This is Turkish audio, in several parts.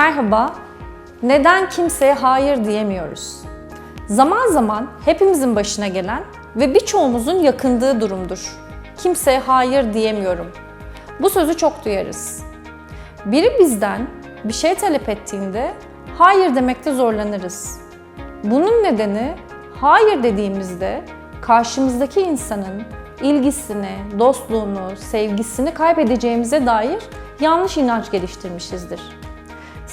Merhaba. Neden kimseye hayır diyemiyoruz? Zaman zaman hepimizin başına gelen ve birçoğumuzun yakındığı durumdur. Kimseye hayır diyemiyorum. Bu sözü çok duyarız. Biri bizden bir şey talep ettiğinde hayır demekte zorlanırız. Bunun nedeni hayır dediğimizde karşımızdaki insanın ilgisini, dostluğunu, sevgisini kaybedeceğimize dair yanlış inanç geliştirmişizdir.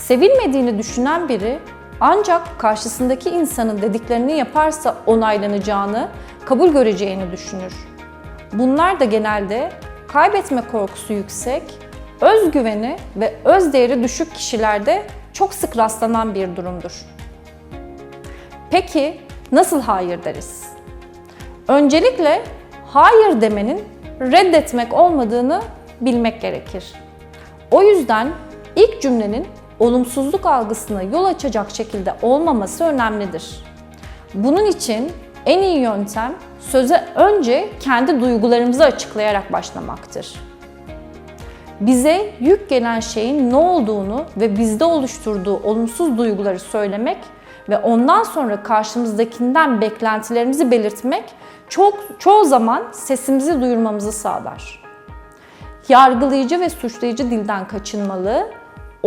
Sevilmediğini düşünen biri ancak karşısındaki insanın dediklerini yaparsa onaylanacağını, kabul göreceğini düşünür. Bunlar da genelde kaybetme korkusu yüksek, özgüveni ve özdeğeri düşük kişilerde çok sık rastlanan bir durumdur. Peki nasıl hayır deriz? Öncelikle hayır demenin reddetmek olmadığını bilmek gerekir. O yüzden ilk cümlenin olumsuzluk algısına yol açacak şekilde olmaması önemlidir. Bunun için en iyi yöntem söze önce kendi duygularımızı açıklayarak başlamaktır. Bize yük gelen şeyin ne olduğunu ve bizde oluşturduğu olumsuz duyguları söylemek ve ondan sonra karşımızdakinden beklentilerimizi belirtmek çok çoğu zaman sesimizi duyurmamızı sağlar. Yargılayıcı ve suçlayıcı dilden kaçınmalı,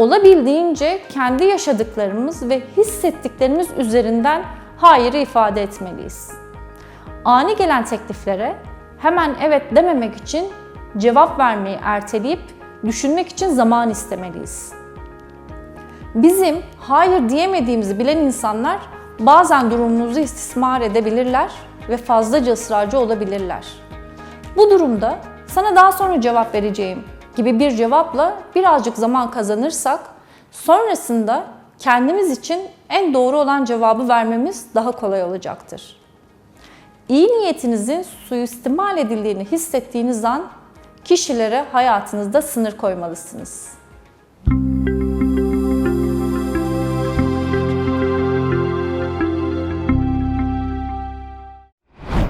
olabildiğince kendi yaşadıklarımız ve hissettiklerimiz üzerinden hayırı ifade etmeliyiz. Ani gelen tekliflere hemen evet dememek için cevap vermeyi erteleyip düşünmek için zaman istemeliyiz. Bizim hayır diyemediğimizi bilen insanlar bazen durumumuzu istismar edebilirler ve fazlaca ısrarcı olabilirler. Bu durumda sana daha sonra cevap vereceğim gibi bir cevapla birazcık zaman kazanırsak sonrasında kendimiz için en doğru olan cevabı vermemiz daha kolay olacaktır. İyi niyetinizin suistimal edildiğini hissettiğiniz an kişilere hayatınızda sınır koymalısınız.